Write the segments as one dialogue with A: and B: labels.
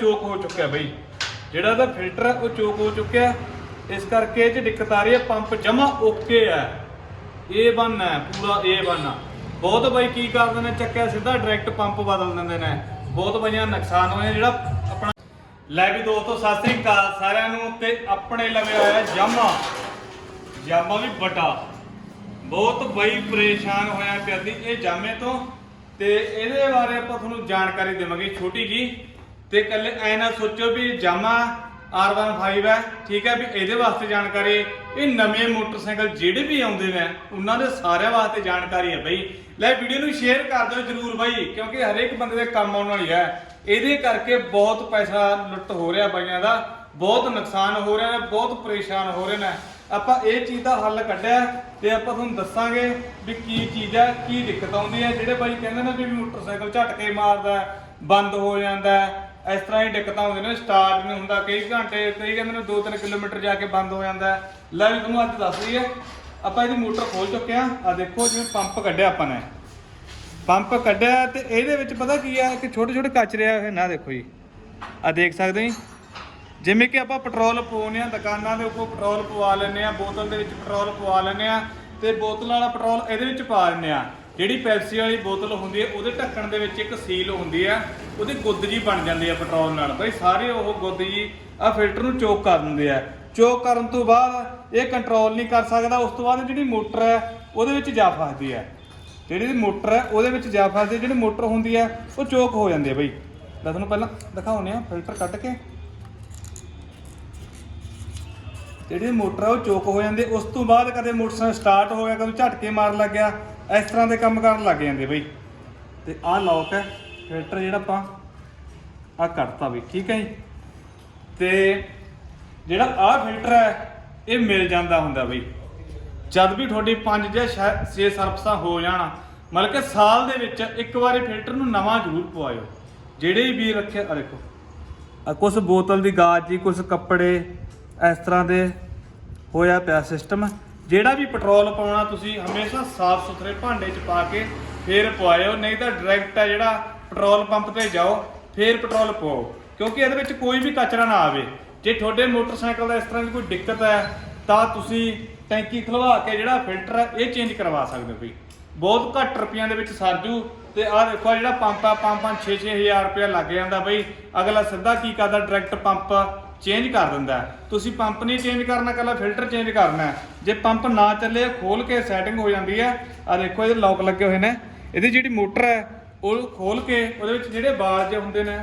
A: ਚੋਕ ਹੋ ਚੁੱਕਿਆ ਬਈ। ਜਿਹੜਾ ਇਹਦਾ ਫਿਲਟਰ ਹੈ ਉਹ ਚੋਕ ਹੋ ਚੁੱਕਿਆ। ਇਸ ਕਰਕੇ ਇਹ ਚ ਦਿੱਕਤ ਆ ਰਹੀ ਹੈ, ਪੰਪ ਜਮਾ ਓਕੇ ਹੈ ਇਹ ਬਨ ਹੈ ਪੂਰਾ ਇਹ ਬਨ ਬਹੁਤ ਬਾਈ ਕੀ ਕਰਦੇ ਨੇ, ਚੱਕਿਆ ਸਿੱਧਾ ਡਾਇਰੈਕਟ ਪੰਪ ਬਦਲ ਦਿੰਦੇ ਨੇ। ਬਹੁਤ ਬਾਈਆਂ ਨੁਕਸਾਨ ਹੋਇਆ ਜਿਹੜਾ ਆਪਣਾ ਲੈ ਵੀ ਦੋਸਤੋ, ਸਤਿ ਸ੍ਰੀ ਅਕਾਲ ਸਾਰਿਆਂ ਨੂੰ ਤੇ ਆਪਣੇ ਲਵੇ ਆਇਆ ਜਾਮਾ। ਜਾਮਾ ਵੀ ਬਟਾ ਬਹੁਤ ਬਈ ਪਰੇਸ਼ਾਨ ਹੋਇਆ ਪਿਆ ਦੀ ਇਹ ਜਾਮੇ ਤੋਂ। ਤੇ ਇਹਦੇ ਬਾਰੇ ਆਪਾਂ ਤੁਹਾਨੂੰ ਜਾਣਕਾਰੀ ਦੇਵਾਂਗੇ ਛੋਟੀ ਜੀ। ਤੇ ਕੱਲੇ ਐ ਨਾ ਸੋਚੋ ਵੀ ਜਾਮਾ R15 ਹੈ, ਠੀਕ ਹੈ ਵੀ ਇਹਦੇ ਵਾਸਤੇ ਜਾਣਕਾਰੀ ਇਹ ਨਵੇਂ ਮੋਟਰਸਾਈਕਲ ਜਿਹੜੇ ਵੀ ਆਉਂਦੇ ਨੇ, ਉਹਨਾਂ ਦੇ ਸਾਰਿਆਂ ਵਾਸਤੇ ਜਾਣਕਾਰੀ ਹੈ ਬਈ। ਲੈ ਵੀਡੀਓ ਨੂੰ ਸ਼ੇਅਰ ਕਰ ਦਿਓ ਜਰੂਰ ਬਾਈ, ਕਿਉਂਕਿ ਹਰੇਕ ਬੰਦੇ ਦੇ ਕੰਮ ਆਉਣ ਵਾਲੀ ਹੈ। ਇਹਦੇ ਕਰਕੇ ਬਹੁਤ ਪੈਸਾ ਲੁੱਟ ਹੋ ਰਿਹਾ ਬਾਈਆਂ ਦਾ, ਬਹੁਤ ਨੁਕਸਾਨ ਹੋ ਰਿਹਾ ਨੇ ਬਹੁਤ ਪਰੇਸ਼ਾਨ ਹੋ ਰਹੇ ਨੇ। ਆਪਾਂ ਇਹ ਚੀਜ਼ ਦਾ ਹੱਲ ਕੱਢਿਆ ਤੇ ਆਪਾਂ ਤੁਹਾਨੂੰ ਦੱਸਾਂਗੇ ਵੀ ਕੀ ਚੀਜ਼ ਹੈ, ਕੀ ਦਿੱਕਤ ਆਉਂਦੀ ਹੈ। ਜਿਹੜੇ ਬਾਈ ਕਹਿੰਦੇ ਨੇ ਵੀ ਮੋਟਰਸਾਈਕਲ ਝਟਕੇ ਮਾਰਦਾ ਬੰਦ ਹੋ ਜਾਂਦਾ ਇਸ ਤਰ੍ਹਾਂ ਹੀ ਦਿੱਕਤਾਂ ਹੁੰਦੀਆਂ ਨੇ। ਸਟਾਰਟ ਨਹੀਂ ਹੁੰਦਾ, ਕਈ ਘੰਟੇ, ਕਈ ਕਹਿੰਦੇ ਨੇ 2-3 ਕਿਲੋਮੀਟਰ ਜਾ ਕੇ ਬੰਦ ਹੋ ਜਾਂਦਾ ਹੈ। ਲੈ ਵੀ ਤੁਹਾਨੂੰ ਅੱਜ ਦੱਸ ਦਈਏ, ਆਪਾਂ ਇਹਦੀ ਮੋਟਰ ਖੋਲ ਚੁੱਕੇ ਆ ਆ ਦੇਖੋ, ਜਿਵੇਂ ਪੰਪ ਕੱਢਿਆ ਆਪਾਂ ਨੇ। ਪੰਪ ਕੱਢਿਆ ਤੇ ਇਹਦੇ ਵਿੱਚ ਪਤਾ ਕੀ ਆ ਕਿ ਛੋਟੇ ਛੋਟੇ ਕਚਰੇ ਆ ਨਾ ਦੇਖੋ ਜੀ। ਆ ਦੇਖ ਸਕਦੇ ਜੀ। ਜਿਵੇਂ ਕਿ ਆਪਾਂ ਪੈਟਰੋਲ ਪਵਾਉਂਦੇ ਆ ਦੁਕਾਨਾਂ ਦੇ ਉੱਪਰ ਪੈਟਰੋਲ ਪਵਾ ਲੈਂਦੇ ਆ ਬੋਤਲ ਦੇ ਵਿੱਚ ਪੈਟਰੋਲ ਪਵਾ ਲੈਂਦੇ ਆ ਤੇ ਬੋਤਲ ਵਾਲਾ ਪੈਟਰੋਲ ਇਹਦੇ ਵਿੱਚ ਪਾ ਦਿੰਦੇ ਆ ਜਿਹੜੀ ਪੈਪਸੀ ਵਾਲੀ ਬੋਤਲ ਹੁੰਦੀ ਹੈ, ਉਹਦੇ ਢੱਕਣ ਦੇ ਵਿੱਚ ਇੱਕ ਸੀਲ ਹੁੰਦੀ ਆ ਉਹਦੀ ਗੁੱਦ ਜੀ ਬਣ ਜਾਂਦੀ ਆ ਪੈਟਰੋਲ ਨਾਲ। ਬਈ ਸਾਰੇ ਉਹ ਗੁੱਦ ਜੀ ਆ ਫਿਲਟਰ ਨੂੰ ਚੋਕ ਕਰ ਦਿੰਦੇ ਆ। ਚੋਕ ਕਰਨ ਤੋਂ ਬਾਅਦ ਇਹ ਕੰਟਰੋਲ ਨਹੀਂ ਕਰ ਸਕਦਾ, ਉਸ ਤੋਂ ਬਾਅਦ ਜਿਹੜੀ ਮੋਟਰ ਹੈ, ਉਹਦੇ ਵਿੱਚ ਜਾ ਫਸਦੀ ਹੈ। ਜਿਹੜੀ ਮੋਟਰ ਹੈ, ਉਹਦੇ ਵਿੱਚ ਜਾ ਫਸਦੀ ਹੈ, ਜਿਹੜੀ ਮੋਟਰ ਹੁੰਦੀ ਹੈ, ਉਹ ਚੋਕ ਹੋ ਜਾਂਦੀ ਹੈ ਬਈ। ਮੈਂ ਤੁਹਾਨੂੰ ਪਹਿਲਾਂ ਦਿਖਾਉਂਦੇ ਆ ਫਿਲਟਰ ਕੱਟ ਕੇ। ਜਿਹੜੀ ਮੋਟਰ ਆ ਉਹ ਚੋਕ ਹੋ ਜਾਂਦੀ ਉਸ ਤੋਂ ਬਾਅਦ ਕਦੇ ਮੋਟਰਸਾਈਕਲ ਸਟਾਰਟ ਹੋ ਗਿਆ, ਕਦੇ ਝਟਕੇ ਮਾਰਨ ਲੱਗ ਗਿਆ ਇਸ ਤਰ੍ਹਾਂ ਦੇ ਕੰਮ ਕਰਨ ਲੱਗ ਜਾਂਦੇ ਬਈ। ਤੇ ਆਹ ਲੌਕ ਹੈ ਫਿਲਟਰ ਜਿਹੜਾ ਆਪਾਂ ਆ ਕੱਟਤਾ ਵੀ, ਠੀਕ ਹੈ ਜੀ? ਤੇ ਜਿਹੜਾ ਆਹ ਫਿਲਟਰ ਹੈ, ਇਹ ਮਿਲ ਜਾਂਦਾ ਹੁੰਦਾ ਬਈ। ਜਦ ਵੀ ਤੁਹਾਡੀ 5 ਜਾਂ 6 ਸਰਵਿਸਾਂ ਹੋ ਜਾਣ, ਮਤਲਬ ਕਿ ਸਾਲ ਦੇ ਵਿੱਚ ਇੱਕ ਵਾਰੀ ਫਿਲਟਰ ਨੂੰ ਨਵਾਂ ਜ਼ਰੂਰ ਪਵਾਇਓ। ਜਿਹੜੇ ਵੀ ਰੱਖਿਆ ਆ ਦੇਖੋ। ਆ ਕੁਝ ਬੋਤਲ ਦੀ ਗਾਜ ਜੀ ਕੁਝ ਕੱਪੜੇ, ਇਸ ਤਰ੍ਹਾਂ ਦੇ ਹੋਇਆ ਪਿਆ ਸਿਸਟਮ ਜਿਹੜਾ ਵੀ ਪੈਟਰੋਲ ਪਾਉਣਾ ਤੁਸੀਂ ਹਮੇਸ਼ਾ ਸਾਫ਼ ਸੁਥਰੇ ਭਾਂਡੇ 'ਚ ਪਾ ਕੇ ਫੇਰ ਪਵਾਇਓ, ਨਹੀਂ ਤਾਂ ਡਾਇਰੈਕਟ ਹੈ ਜਿਹੜਾ ਪੈਟਰੋਲ ਪੰਪ ਤੇ ਜਾਓ, ਫੇਰ ਪੈਟਰੋਲ ਪਾਓ ਕਿਉਂਕਿ ਇਹਦੇ ਵਿੱਚ ਕੋਈ ਵੀ ਕਚਰਾ ਨਾ ਆਵੇ। ਜੇ ਤੁਹਾਡੇ ਮੋਟਰਸਾਈਕਲ ਦਾ ਇਸ ਤਰ੍ਹਾਂ ਦੀ ਕੋਈ ਦਿੱਕਤ ਹੈ, ਤਾਂ ਤੁਸੀਂ ਟੈਂਕੀ ਖਲਵਾ ਕੇ ਜਿਹੜਾ ਫਿਲਟਰ ਹੈ, ਇਹ ਚੇਂਜ ਕਰਵਾ ਸਕਦੇ ਹੋ ਬਈ। ਬਹੁਤ ਘੱਟ ਰੁਪਈਆਂ ਦੇ ਵਿੱਚ ਸਰਜੂ। ਤੇ ਆਹ ਦੇਖੋ, ਆਹ ਜਿਹੜਾ ਪੰਪ ਆ, ਪੰਪਾਂ ਪੰਜ 6-6000 ਰੁਪਇਆ ਲੱਗ ਜਾਂਦਾ ਬਈ। ਅਗਲਾ ਸਿੱਧਾ ਕੀ ਕਰਦਾ ਡਾਇਰੈਕਟ ਪੰਪ ਚੇਂਜ ਕਰ ਦਿੰਦਾ ਤੁਸੀਂ ਪੰਪ ਨਹੀਂ ਚੇਂਜ ਕਰਨਾ, ਕੱਲਾ ਫਿਲਟਰ ਚੇਂਜ ਕਰਨਾ ਜੇ ਪੰਪ ਨਾ ਚੱਲੇ, ਖੋਲ ਕੇ ਸੈਟਿੰਗ ਹੋ ਜਾਂਦੀ ਹੈ। ਆ ਦੇਖੋ, ਇਹਦੇ ਲੌਕ ਲੱਗੇ ਹੋਏ ਨੇ। ਇਹਦੀ ਜਿਹੜੀ ਮੋਟਰ ਹੈ, ਉਹ ਖੋਲ ਕੇ ਉਹਦੇ ਵਿੱਚ ਜਿਹੜੇ ਬਾਲ ਜੇ ਹੁੰਦੇ ਨੇ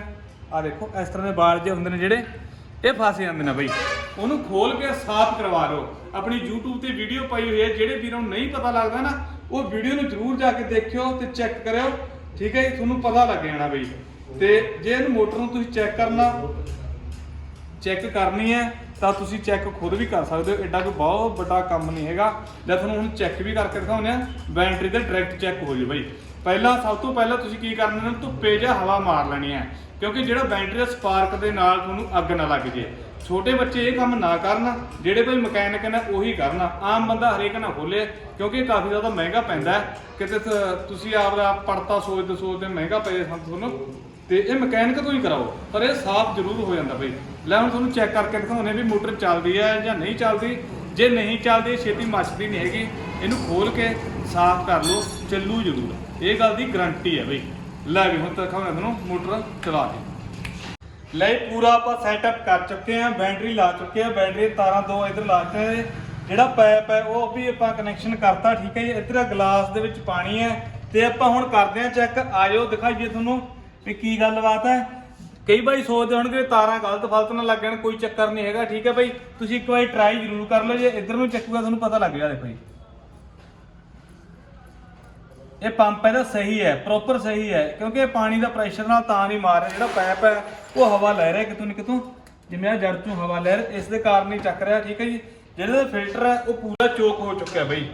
A: ਆ ਦੇਖੋ, ਇਸ ਤਰ੍ਹਾਂ ਦੇ ਬਾਲ ਜੇ ਹੁੰਦੇ ਨੇ ਜਿਹੜੇ, ਇਹ ਫਸ ਜਾਂਦੇ ਨੇ ਬਈ। ਉਹਨੂੰ ਖੋਲ ਕੇ ਸਾਫ਼ ਕਰਵਾ ਲਓ ਆਪਣੀ YouTube ਤੇ ਵੀਡੀਓ ਪਾਈ ਹੋਈ ਹੈ, ਜਿਹੜੇ ਵੀਰਾਂ ਨੂੰ ਨਹੀਂ ਪਤਾ ਲੱਗਦਾ ਨਾ, ਉਹ ਵੀਡੀਓ ਨੂੰ ਜ਼ਰੂਰ ਜਾ ਕੇ ਦੇਖਿਓ ਤੇ ਚੈੱਕ ਕਰਿਓ। ਠੀਕ ਹੈ ਜੀ? ਤੁਹਾਨੂੰ ਪਤਾ ਲੱਗ ਜਾਣਾ ਬਈ। ਤੇ ਜੇ ਇਹਨੂੰ ਮੋਟਰ ਨੂੰ ਤੁਸੀਂ ਚੈੱਕ ਕਰਨਾ ਚੈੱਕ ਕਰਨੀ ਹੈ, ਤਾਂ ਤੁਸੀਂ ਚੈੱਕ ਖੁਦ ਵੀ ਕਰ ਸਕਦੇ ਹੋ। ਐਡਾ ਕੋਈ ਬਹੁਤ ਵੱਡਾ ਕੰਮ ਨਹੀਂ ਹੈਗਾ। ਜੇ ਤੁਹਾਨੂੰ ਹੁਣ ਚੈੱਕ ਵੀ ਕਰਕੇ ਦਿਖਾਉਂਦੇ ਆ ਬੈਟਰੀ ਦਾ ਡਾਇਰੈਕਟ ਚੈੱਕ ਹੋ ਜੇ ਬਾਈ। ਪਹਿਲਾਂ, ਸਭ ਤੋਂ ਪਹਿਲਾਂ ਤੁਸੀਂ ਕੀ ਕਰਨਾ ਹੈ ਧੁੱਪੇ ਜਾਂ ਹਵਾ ਮਾਰ ਲੈਣੀ ਹੈ। ਕਿਉਂਕਿ ਜਿਹੜਾ ਬੈਟਰੀ ਦਾ ਸਪਾਰਕ ਦੇ ਨਾਲ ਤੁਹਾਨੂੰ ਅੱਗ ਨਾ ਲੱਗ ਜੇ। ਛੋਟੇ ਬੱਚੇ ਇਹ ਕੰਮ ਨਾ ਕਰਨ, ਜਿਹੜੇ ਕੋਈ ਮਕੈਨਿਕ ਨੇ ਉਹੀ ਕਰਨ। ਆਮ ਬੰਦਾ ਹਰੇਕ ਨਾ ਖੋਲੇ, ਕਿਉਂਕਿ ਇਹ ਕਾਫੀ ਜ਼ਿਆਦਾ ਮਹਿੰਗਾ ਪੈਂਦਾ ਕਿਤੇ ਤ- ਤੁਸੀਂ ਆਪਦਾ ਪੜਤਾ ਸੋਚਦੇ ਸੋਚਦੇ ਮਹਿੰਗਾ ਪਏ ਸਾਨੂੰ ਤੁਹਾਨੂੰ ਤੇ ਇਹ ਮਕੈਨਿਕ ਤੋਂ ਹੀ ਕਰਾਓ, ਪਰ ਇਹ ਸਾਫ਼ ਜ਼ਰੂਰ ਹੋ ਜਾਂਦਾ ਬਈ। ਲੈ ਹੁਣ ਤੁਹਾਨੂੰ ਚੈੱਕ ਕਰਕੇ ਦਿਖਾਉਂਦੇ ਵੀ ਮੋਟਰ ਚੱਲਦੀ ਹੈ ਜਾਂ ਨਹੀਂ ਚੱਲਦੀ। ਜੇ ਨਹੀਂ ਚੱਲਦੀ, ਛੇਤੀ ਮੱਚਦੀ ਨਹੀਂ ਹੈਗੀ, ਇਹਨੂੰ ਖੋਲ ਕੇ ਸਾਫ਼ ਕਰ ਲਓ, ਚੱਲੂ ਜ਼ਰੂਰ। ਇਹ ਗੱਲ ਦੀ ਗਰੰਟੀ ਹੈ ਬਈ। ਲੈ ਵੀ ਹੁਣ ਤਾਂ ਦਿਖਾਉਂਦੇ ਤੁਹਾਨੂੰ, ਮੋਟਰ ਚਲਾ ਕੇ। ਲੈ ਇਹ ਪੂਰਾ ਆਪਾਂ ਸੈਟਅਪ ਕਰ ਚੁੱਕੇ ਆ ਬੈਟਰੀ ਲਾ ਚੁੱਕੇ ਆ ਬੈਟਰੀ ਤਾਰਾਂ ਦੋ ਇਧਰ ਲਾ ਕੇ ਜਿਹੜਾ ਪਾਈਪ ਹੈ, ਉਹ ਵੀ ਆਪਾਂ ਕਨੈਕਸ਼ਨ ਕਰਤਾ, ਠੀਕ ਹੈ ਜੀ। ਇਧਰ ਗਲਾਸ ਦੇ ਵਿੱਚ ਪਾਣੀ ਹੈ। ਤੇ ਆਪਾਂ ਹੁਣ ਕਰਦੇ ਆ ਚੈੱਕ ਆਜੋ ਦਿਖਾਈਏ ਤੁਹਾਨੂੰ ਵੀ ਕੀ ਗੱਲਬਾਤ ਹੈ। ਕਈ ਵਾਰੀ ਸੋਚਦੇ ਹੋਣਗੇ ਤਾਰਾਂ ਗਲਤ ਫਲਤ ਨਾ ਜਾਣ, ਕੋਈ ਚੱਕਰ ਨਹੀਂ ਹੈਗਾ, ਠੀਕ ਹੈ ਬਾਈ ਤੁਸੀਂ ਇੱਕ ਵਾਰੀ ਟਰਾਈ ਜ਼ਰੂਰ ਕਰ ਲਓ, ਜੇ ਇੱਧਰ ਨੂੰ ਚੱਕੂਗਾ ਤੁਹਾਨੂੰ ਪਤਾ ਲੱਗ ਜਾ ਦੇਖੋ ਜੀ। ਇਹ ਪੰਪ ਇਹਦਾ ਸਹੀ ਹੈ ਪ੍ਰੋਪਰ ਸਹੀ ਹੈ, ਕਿਉਂਕਿ ਇਹ ਪਾਣੀ ਦਾ ਪ੍ਰੈਸ਼ਰ ਨਾਲ ਤਾਂ ਨਹੀਂ ਮਾਰ ਰਿਹਾ, ਜਿਹੜਾ ਪਾਈਪ ਹੈ, ਉਹ ਹਵਾ ਲੈ ਰਿਹਾ ਕਿਤੋਂ ਨਾ ਕਿਤੋਂ। ਜਿਵੇਂ ਆ ਜੜ ਚੋਂ ਹਵਾ ਲੈ ਰਿਹਾ, ਇਸ ਦੇ ਕਾਰਨ ਹੀ ਚੱਕ ਰਿਹਾ, ਠੀਕ ਹੈ ਜੀ? ਜਿਹੜਾ ਇਹਦਾ ਫਿਲਟਰ ਹੈ, ਉਹ ਪੂਰਾ ਚੋਕ ਹੋ ਚੁੱਕਿਆ ਬਈ।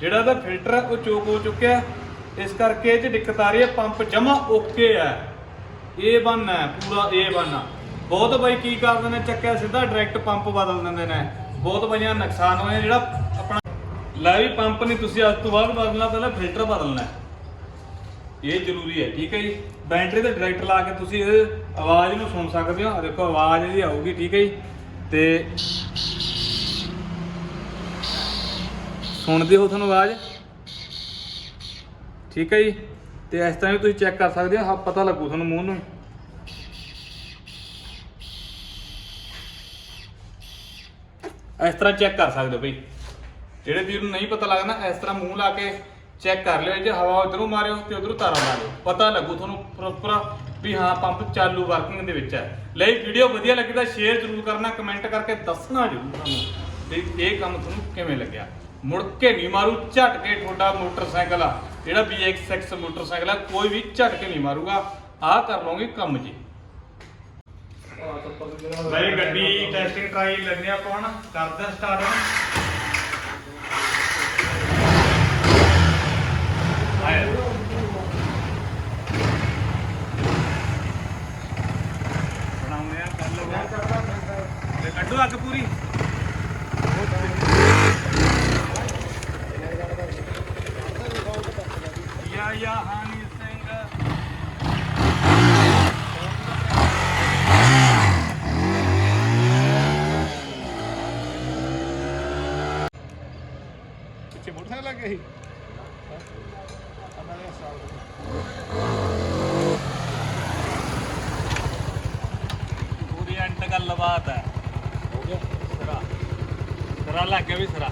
A: ਜਿਹੜਾ ਇਹਦਾ ਫਿਲਟਰ ਹੈ, ਉਹ ਚੋਕ ਹੋ ਚੁੱਕਿਆ। ਇਸ ਕਰਕੇ ਇਹ 'ਚ ਦਿੱਕਤ ਆ ਰਹੀ ਹੈ, ਪੰਪ ਜਮਾ ਓਕੇ ਹੈ। ਇਹ ਬਨ ਹੈ, ਪੂਰਾ ਇਹ ਬਨ ਬਹੁਤ ਬਾਈ ਕੀ ਕਰਦੇ ਨੇ? ਚੱਕਿਆ ਸਿੱਧਾ ਡਾਇਰੈਕਟ ਪੰਪ ਬਦਲ ਦਿੰਦੇ ਨੇ। ਬਹੁਤ ਬਾਈਆਂ ਨੁਕਸਾਨ ਹੋਇਆ ਜਿਹੜਾ ਆਪਣਾ ਲੈ ਵੀ ਪੰਪ ਨਹੀਂ, ਤੁਸੀਂ ਅੱਜ ਤੋਂ ਬਾਅਦ ਬਦਲਣਾ, ਪਹਿਲਾਂ ਫਿਲਟਰ ਬਦਲਣਾ ਹੈ। ਇਹ ਜ਼ਰੂਰੀ ਹੈ, ਠੀਕ ਹੈ ਜੀ? ਬੈਟਰੀ ਤੇ ਡਾਇਰੈਕਟ ਲਾ ਕੇ ਤੁਸੀਂ ਇਹ ਆਵਾਜ਼ ਨੂੰ ਸੁਣ ਸਕਦੇ ਹੋ। ਆਹ ਦੇਖੋ, ਆਵਾਜ਼ ਇਹਦੀ ਆਊਗੀ, ਠੀਕ ਹੈ ਜੀ? ਤੇ ਸੁਣਦੇ ਹੋ ਤੁਹਾਨੂੰ ਆਵਾਜ਼? ਠੀਕ ਹੈ ਜੀ? ਤੇ ਇਸ ਤਰ੍ਹਾਂ ਵੀ ਤੁਸੀਂ ਚੈੱਕ ਕਰ ਸਕਦੇ ਹੋ ਪਤਾ ਲੱਗੂ ਤੁਹਾਨੂੰ ਮੂੰਹ ਨੂੰ। ਇਸ ਤਰ੍ਹਾਂ ਚੈੱਕ ਕਰ ਸਕਦੇ ਹੋ ਬਈ। ਜਿਹੜੇ ਵੀਰ ਨੂੰ ਨਹੀਂ ਪਤਾ ਲੱਗਦਾ, ਇਸ ਤਰ੍ਹਾਂ ਮੂੰਹ ਲਾ ਕੇ ਚੈੱਕ ਕਰ ਲਿਓ, ਜੇ ਹਵਾ ਉਧਰੋਂ ਮਾਰਿਓ ਤੇ ਉਧਰੋਂ ਤਾਰਾਂ ਲਾ ਲਿਓ ਪਤਾ ਲੱਗੂ ਤੁਹਾਨੂੰ ਪ੍ਰੋਪਰ ਵੀ ਹਾਂ ਪੰਪ ਚਾਲੂ ਵਰਕਿੰਗ ਦੇ ਵਿੱਚ ਹੈ। ਲਈ ਵੀਡੀਓ ਵਧੀਆ ਲੱਗੀ ਤਾਂ ਸ਼ੇਅਰ ਜ਼ਰੂਰ ਕਰਨਾ ਕਮੈਂਟ ਕਰਕੇ ਦੱਸਣਾ ਜ਼ਰੂਰ ਤੁਹਾਨੂੰ ਵੀ ਇਹ ਕੰਮ ਤੁਹਾਨੂੰ ਕਿਵੇਂ ਲੱਗਿਆ। ਮੁੜ ਕੇ ਨਹੀਂ ਮਾਰੂ, ਝਟ ਕੇ ਤੁਹਾਡਾ ਮੋਟਰਸਾਈਕਲ ਆ। ਜਿਹੜਾ BX6 ਮੋਟਰਸਾਈਕਲ ਆ, ਕੋਈ ਵੀ ਝਟ ਕੇ ਨਹੀਂ ਮਾਰੂਗਾ। ਆਹ ਕਰ ਲਓਗੇ ਕੰਮ ਜੀ। ਬਈ, ਗੱਡੀ ਟੈਸਟਿੰਗ ਟਰਾਈ ਲੈਣੇ ਆ ਕੌਣ ਕਰਦਾ ਸਟਾਰਟ ਆਇਆ ਬਣਾਉਂਦੇ ਆ, ਕਰ ਲਓ। ਕੱਢੋ ਅੱਗ ਪੂਰੀ।
B: ਮੋਟਰਸਾਈਕਲ ਲੱਗ ਗਿਆ ਸੀ
A: ਪੂਰੀ ਐਂਡ ਗੱਲਬਾਤ ਹੈ।
B: ਹੋ ਗਿਆ।
A: ਸਰਾ। ਸਰਾ ਲੱਗ ਗਿਆ ਵੀ ਸਰਾ।